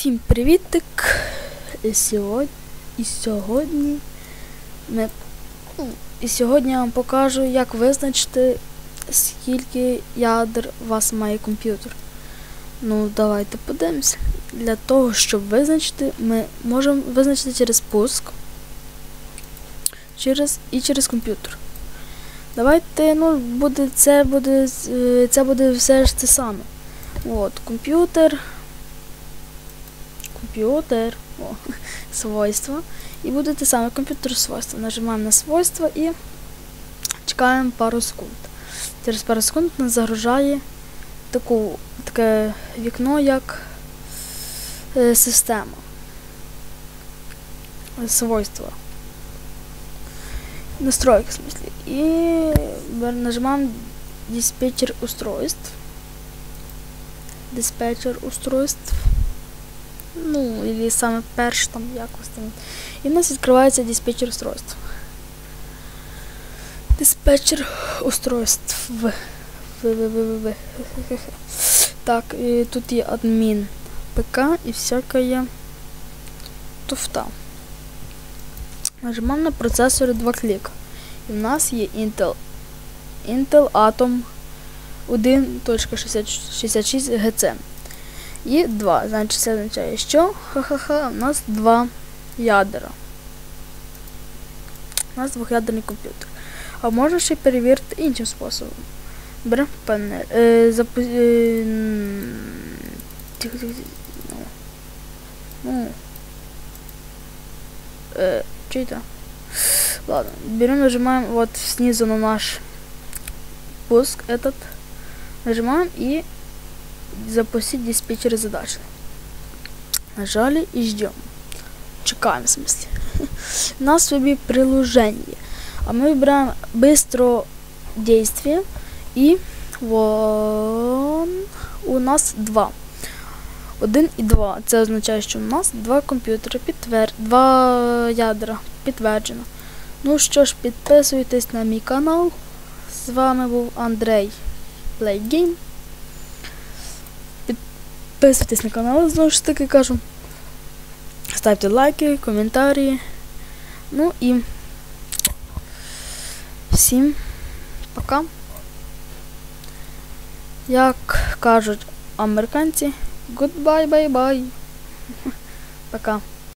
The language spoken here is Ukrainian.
Всім привітик! І сьогодні, і сьогодні ми ну, і сьогодні я вам покажу, як визначити, скільки ядер у вас має комп'ютер. Ну, давайте подивимося. Для того, щоб визначити, ми можемо визначити через пуск через, і через комп'ютер. Давайте, ну, буде, це буде, е, це буде все ж те саме. От, комп'ютер комп'ютер, свойства. І буде те саме комп'ютер свойства. Нажимаємо на свойства і чекаємо пару секунд. Через пару секунд нас загружає таку, таке вікно, як е, система. Свойства. Настройки, в смысле. І нажимаємо диспетчер устройств. Диспетчер устройств ну, или саме перш там якось там. І в нас відкривається диспетчер устройств. Диспетчер устройств. Так, і тут є адмін ПК і всякая туфта. Нажимаємо на процесори два кліка. І в нас є Intel Intel Atom 1.66 GC. І 2. Значить, це означає, що ха-ха-ха, у нас два ядера. У нас двохядерний комп'ютер. А можна ще перевірити іншим способом. Беремо панель. Е, запу... е, тихо, тихо, ну. Ну. Е, чей-то. Ладно, берем, нажимаем вот снизу на наш пуск этот. Нажимаем и запустить диспетчер задач. Нажали и ждем. Чекаем, в смысле. У нас выбери приложение. А мы выбираем быстро действие. И вон у нас два. Один і два. Це означає, що у нас два комп'ютери підтвер... два ядра підтверджено. Ну що ж, підписуйтесь на мій канал. З вами був Андрей Playgame. Підписуйтесь на канал, знову ж таки кажу. Ставте лайки, коментарі. Ну і всім пока. Як кажуть американці, goodbye, bye bye. Пока.